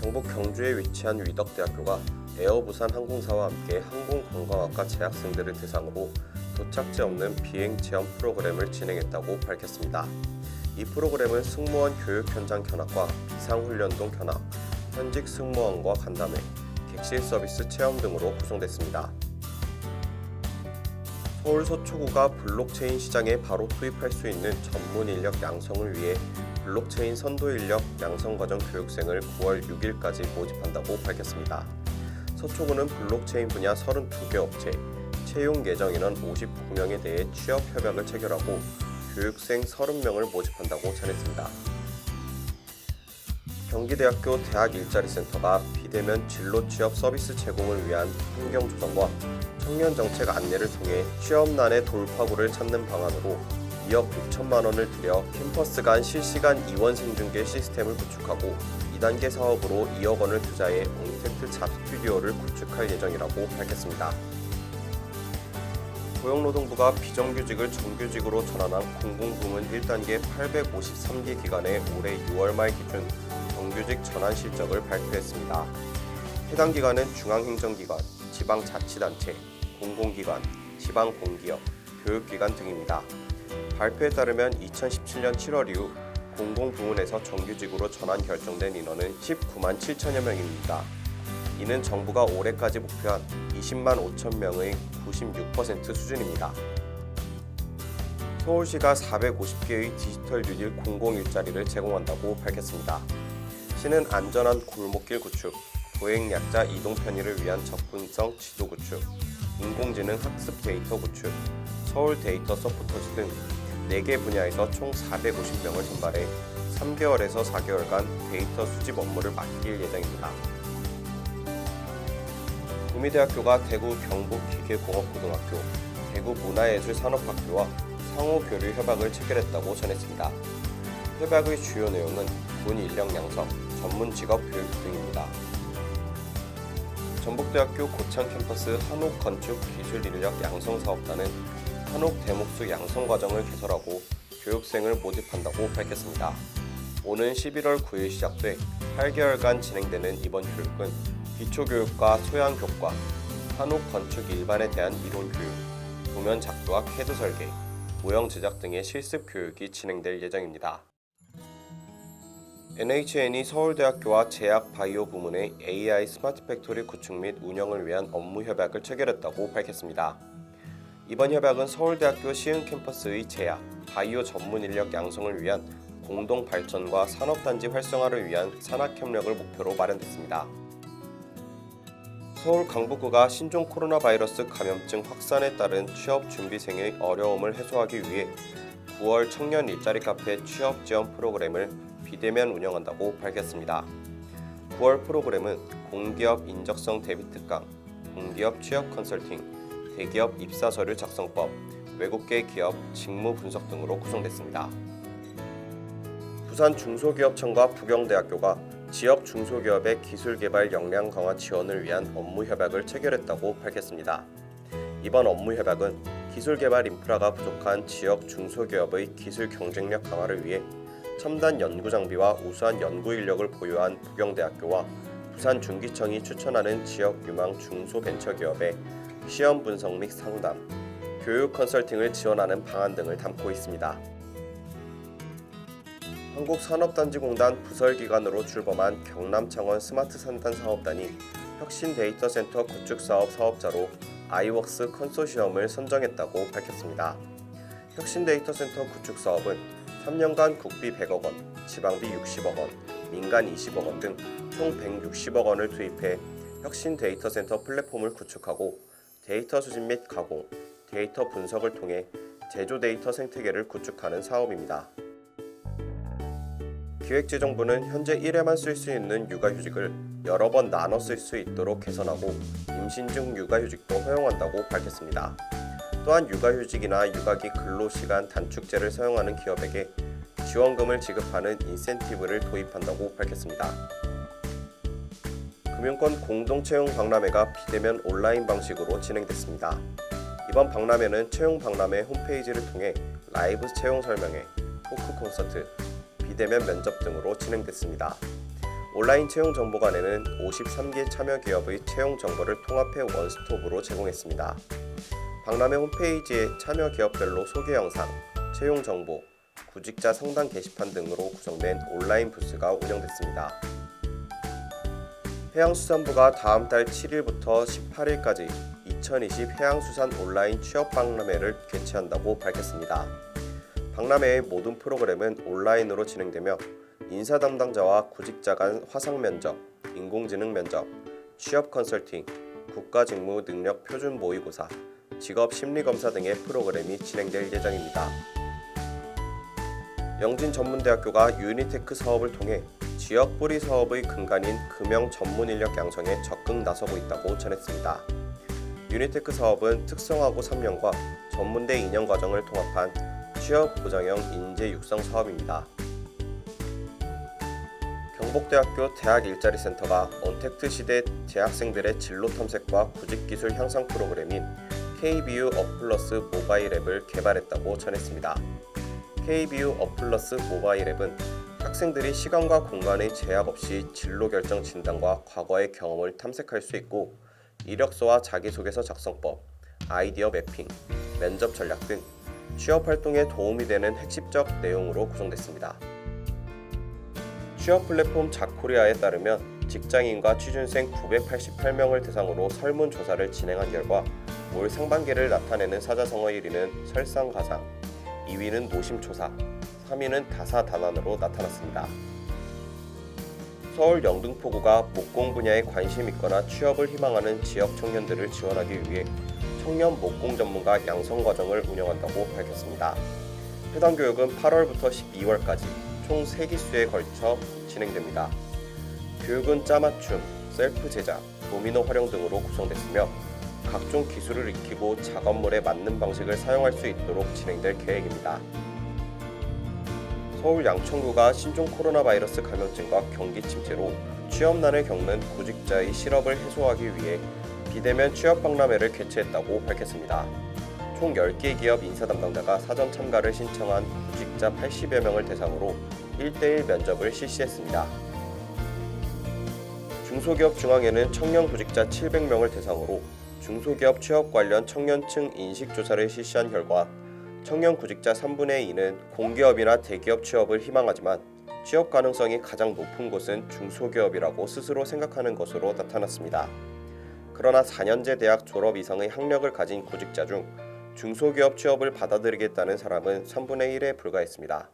경북 경주에 위치한 위덕대학교가 에어부산 항공사와 함께 항공관광학과 재학생들을 대상으로 도착지 없는 비행 체험 프로그램을 진행했다고 밝혔습니다. 이 프로그램은 승무원 교육 현장 견학과 비상훈련동 견학, 현직 승무원과 간담회, 객실 서비스 체험 등으로 구성됐습니다. 서울 서초구가 블록체인 시장에 바로 투입할 수 있는 전문 인력 양성을 위해 블록체인 선도 인력 양성 과정 교육생을 9월 6일까지 모집한다고 밝혔습니다. 서초구는 블록체인 분야 32개 업체, 채용 예정 인원 59명에 대해 취업 협약을 체결하고 교육생 30명을 모집한다고 전했습니다. 경기대학교 대학 일자리 센터가 비대면 진로 취업 서비스 제공을 위한 환경 조성과 청년 정책 안내를 통해 취업난의 돌파구를 찾는 방안으로 2억 6천만 원을 들여 캠퍼스 간 실시간 이원 생 중계 시스템을 구축하고 2단계 사업으로 2억 원을 투자해 옹택트 잡 스튜디오를 구축할 예정이라고 밝혔습니다. 고용노동부가 비정규직을 정규직으로 전환한 공공부문 1단계 853개 기관의 올해 6월 말 기준 정규직 전환 실적을 발표했습니다. 해당 기관은 중앙행정기관, 지방자치단체, 공공기관, 지방공기업, 교육기관 등입니다. 발표에 따르면 2017년 7월 이후 공공부문에서 정규직으로 전환 결정된 인원은 19만 7천여 명입니다. 이는 정부가 올해까지 목표한 20만 5천 명의 96% 수준입니다. 서울시가 450개의 디지털 뉴딜 공공 일자리를 제공한다고 밝혔습니다. 시는 안전한 골목길 구축, 보행 약자 이동 편의를 위한 접근성 지도 구축, 인공지능 학습 데이터 구축, 서울 데이터 서포터즈 등 4개 분야에서 총 450명을 선발해 3개월에서 4개월간 데이터 수집 업무를 맡길 예정입니다. 구미대학교가 대구 경북기계공업고등학교, 대구 문화예술산업학교와 상호 교류 협약을 체결했다고 전했습니다. 협약의 주요 내용은 군 인력 양성, 전문 직업 교육 등입니다. 전북대학교 고창 캠퍼스 한옥 건축 기술 인력 양성 사업단은 한옥 대목수 양성 과정을 개설하고 교육생을 모집한다고 밝혔습니다. 오는 11월 9일 시작돼 8개월간 진행되는 이번 교육은 기초교육과 소양 교과, 한옥 건축 일반에 대한 이론 교육, 도면 작도와 캐드 설계, 모형 제작 등의 실습 교육이 진행될 예정입니다. NHN이 서울대학교와 제약 바이오 부문의 AI 스마트 팩토리 구축 및 운영을 위한 업무 협약을 체결했다고 밝혔습니다. 이번 협약은 서울대학교 시흥 캠퍼스의 제약, 바이오 전문 인력 양성을 위한 공동 발전과 산업단지 활성화를 위한 산학 협력을 목표로 마련됐습니다. 서울 강북구가 신종 코로나 바이러스 감염증 확산에 따른 취업 준비생의 어려움을 해소하기 위해 9월 청년 일자리 카페 취업 지원 프로그램을 비대면 운영한다고 밝혔습니다. 9월 프로그램은 공기업 인적성 대비 특강, 공기업 취업 컨설팅, 대기업 입사 서류 작성법, 외국계 기업 직무 분석 등으로 구성됐습니다. 부산 중소기업청과 부경대학교가 지역 중소기업의 기술 개발 역량 강화 지원을 위한 업무 협약을 체결했다고 밝혔습니다. 이번 업무 협약은 기술 개발 인프라가 부족한 지역 중소기업의 기술 경쟁력 강화를 위해 첨단 연구 장비와 우수한 연구 인력을 보유한 부경대학교와 부산 중기청이 추천하는 지역 유망 중소벤처기업의 시험 분석 및 상담, 교육 컨설팅을 지원하는 방안 등을 담고 있습니다. 한국산업단지공단 부설기관으로 출범한 경남창원 스마트 산단 사업단이 혁신 데이터 센터 구축 사업 사업자로 아이웍스 컨소시엄을 선정했다고 밝혔습니다. 혁신 데이터 센터 구축 사업은 3년간 국비 100억 원, 지방비 60억 원, 민간 20억 원 등 총 160억 원을 투입해 혁신 데이터 센터 플랫폼을 구축하고 데이터 수집 및 가공, 데이터 분석을 통해 제조 데이터 생태계를 구축하는 사업입니다. 기획재정부는 현재 1회만 쓸 수 있는 육아휴직을 여러 번 나눠 쓸 수 있도록 개선하고 임신 중 육아휴직도 허용한다고 밝혔습니다. 또한 육아휴직이나 육아기 근로시간 단축제를 사용하는 기업에게 지원금을 지급하는 인센티브를 도입한다고 밝혔습니다. 금융권 공동채용 박람회가 비대면 온라인 방식으로 진행됐습니다. 이번 박람회는 채용 박람회 홈페이지를 통해 라이브 채용 설명회, 토크 콘서트, 비대면 면접 등으로 진행됐습니다. 온라인 채용 정보관에는 53개 참여 기업의 채용 정보를 통합해 원스톱으로 제공했습니다. 박람회 홈페이지에 참여 기업별로 소개 영상, 채용 정보, 구직자 상담 게시판 등으로 구성된 온라인 부스가 운영됐습니다. 해양수산부가 다음 달 7일부터 18일까지 2020 해양수산 온라인 취업 박람회를 개최한다고 밝혔습니다. 박람회의 모든 프로그램은 온라인으로 진행되며 인사 담당자와 구직자 간 화상 면접, 인공지능 면접, 취업 컨설팅, 국가 직무 능력 표준 모의고사, 직업 심리 검사 등의 프로그램이 진행될 예정입니다. 영진전문대학교가 유니테크 사업을 통해 지역 뿌리 사업의 근간인 금형 전문 인력 양성에 적극 나서고 있다고 전했습니다. 유니테크 사업은 특성화고 3년과 전문대 2년 과정을 통합한 취업 보장형 인재 육성 사업입니다. 경북대학교 대학 일자리 센터가 언택트 시대 재학생들의 진로 탐색과 구직 기술 향상 프로그램인 KBU 어플러스 모바일 앱을 개발했다고 전했습니다. KBU 어플러스 모바일 앱은 학생들이 시간과 공간의 제약 없이 진로 결정 진단과 과거의 경험을 탐색할 수 있고 이력서와 자기소개서 작성법, 아이디어 매핑, 면접 전략 등 취업 활동에 도움이 되는 핵심적 내용으로 구성됐습니다. 취업 플랫폼 자코리아에 따르면 직장인과 취준생 988명을 대상으로 설문조사를 진행한 결과 올 상반기를 나타내는 사자성어 1위는 설상가상, 2위는 노심초사, 3위는 다사다난으로 나타났습니다. 서울 영등포구가 목공 분야에 관심 있거나 취업을 희망하는 지역 청년들을 지원하기 위해 청년 목공 전문가 양성 과정을 운영한다고 밝혔습니다. 해당 교육은 8월부터 12월까지 총 3기수에 걸쳐 진행됩니다. 교육은 짜맞춤, 셀프 제작, 도미노 활용 등으로 구성됐으며 각종 기술을 익히고 작업물에 맞는 방식을 사용할 수 있도록 진행될 계획입니다. 서울 양천구가 신종 코로나 바이러스 감염증과 경기 침체로 취업난을 겪는 구직자의 실업을 해소하기 위해 비대면 취업 박람회를 개최했다고 밝혔습니다. 총 10개 기업 인사 담당자가 사전 참가를 신청한 구직자 80여 명을 대상으로 1대1 면접을 실시했습니다. 중소기업 중앙회는 청년 구직자 700명을 대상으로 중소기업 취업 관련 청년층 인식 조사를 실시한 결과 청년 구직자 3분의 2는 공기업이나 대기업 취업을 희망하지만 취업 가능성이 가장 높은 곳은 중소기업이라고 스스로 생각하는 것으로 나타났습니다. 그러나 4년제 대학 졸업 이상의 학력을 가진 구직자 중 중소기업 취업을 받아들이겠다는 사람은 3분의 1에 불과했습니다.